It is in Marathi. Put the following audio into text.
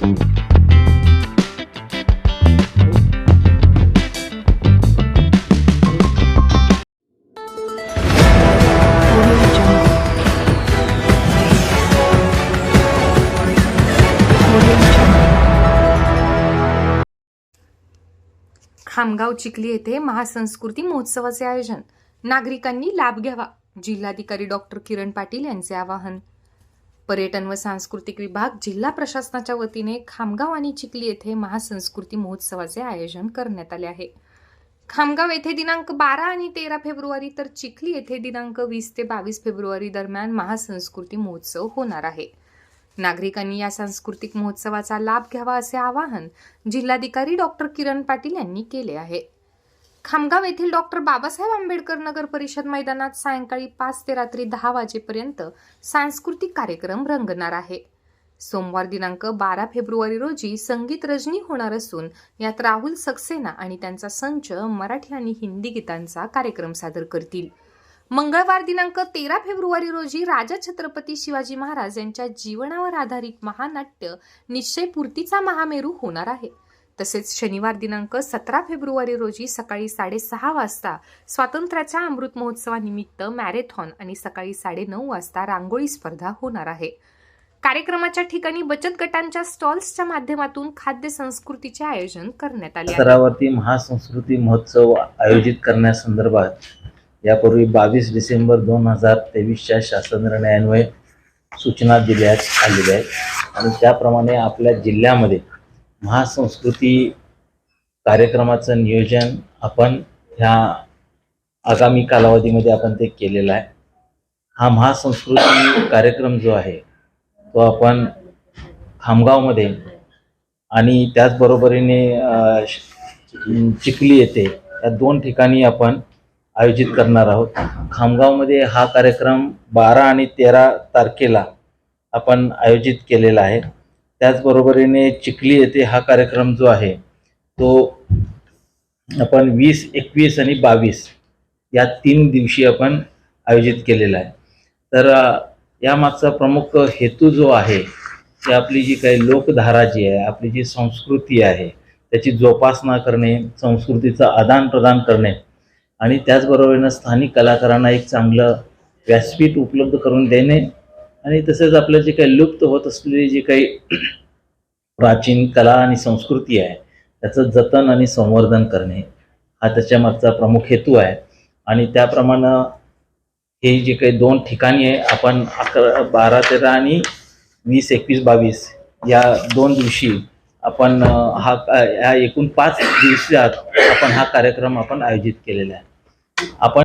खामगाव चिखली येथे महासंस्कृती महोत्सवाचे आयोजन. नागरिकांनी लाभ घ्यावा. जिल्हाधिकारी डॉक्टर किरण पाटील यांचे आवाहन. पर्यटन व सांस्कृतिक विभाग जिल्हा प्रशासनाच्या वतीने खामगाव आणि चिखली येथे महासंस्कृती महोत्सवाचे आयोजन करण्यात आले आहे. खामगाव येथे दिनांक बारा आणि तेरा फेब्रुवारी तर चिखली येथे दिनांक वीस ते बावीस फेब्रुवारी दरम्यान महासंस्कृती महोत्सव होणार आहे. नागरिकांनी या सांस्कृतिक महोत्सवाचा लाभ घ्यावा असे आवाहन जिल्हाधिकारी डॉक्टर किरण पाटील यांनी केले आहे. खामगाव येथील डॉक्टर बाबासाहेब आंबेडकर नगर परिषद मैदानात सायंकाळी पाच ते रात्री दहा वाजेपर्यंत सांस्कृतिक कार्यक्रम रंगणार आहे. सोमवार दिनांक बारा फेब्रुवारी रोजी संगीत रजनी होणार असून यात राहुल सक्सेना आणि त्यांचा संच मराठी आणि हिंदी गीतांचा कार्यक्रम सादर करतील. मंगळवार दिनांक तेरा फेब्रुवारी रोजी राजा छत्रपती शिवाजी महाराज यांच्या जीवनावर आधारित महानाट्य निश्चयपूर्तीचा महामेरू होणार आहे. तसेच शनिवार दिनांक सतरा फेब्रुवारी रोजी सकाळी साडेसहा वाजता स्वातंत्र्याच्या अमृत महोत्सवानिमित्त मॅरेथॉन आणि सकाळी साडेनऊ वाजता रांगोळी स्पर्धा होणार आहे. कार्यक्रमाच्या ठिकाणी बचत गटांच्या स्टॉल्सच्या माध्यमातून खाद्य संस्कृतीचे आयोजन करण्यात आले स्तरावरती महासंस्कृती महोत्सव आयोजित करण्यासंदर्भात यापूर्वी बावीस डिसेंबर दोन हजार तेवीसच्या शासन निर्णयान्वये सूचना दिल्या आलेल्या आहेत. आणि त्याप्रमाणे आपल्या जिल्ह्यामध्ये महासंस्कृती कार्यक्रमाचं नियोजन आपण ह्या आगामी कालावधीमध्ये आपण ते केलेलं आहे. हा महासंस्कृती कार्यक्रम जो आहे तो आपण खामगावमध्ये आणि त्याचबरोबरीने चिखली येथे या दोन ठिकाणी आपण आयोजित करणार आहोत. खामगावमध्ये हा कार्यक्रम बारा आणि तेरा तारखेला आपण आयोजित केलेला आहे. त्याचबरोबरीने चिखली येथे हा कार्यक्रम जो आहे तो आपण वीस एकवीस आणि बावीस या तीन दिवशी आपण आयोजित केलेला आहे. तर यामागचा प्रमुख हेतू जो आहे की आपली जी काही लोकधारा जी आहे आपली जी संस्कृती आहे त्याची जोपासना करणे संस्कृतीचं आदान प्रदान करणे आणि त्याचबरोबरीनं स्थानिक कलाकारांना एक चांगलं व्यासपीठ उपलब्ध करून देणे आणि तसेच आपलं जे काही लुप्त होत असलेली जी काही प्राचीन कला आणि संस्कृती आहे त्याचं जतन आणि संवर्धन करणे हा त्याच्यामागचा प्रमुख हेतू आहे. आणि त्याप्रमाणे हे जे काही दोन ठिकाणी आहे आपण अकरा बारा तेरा आणि वीस एकवीस बावीस या दोन दिवशी आपण हा या एकूण पाच दिवसात आपण हा कार्यक्रम आपण आयोजित केलेला आहे. आपण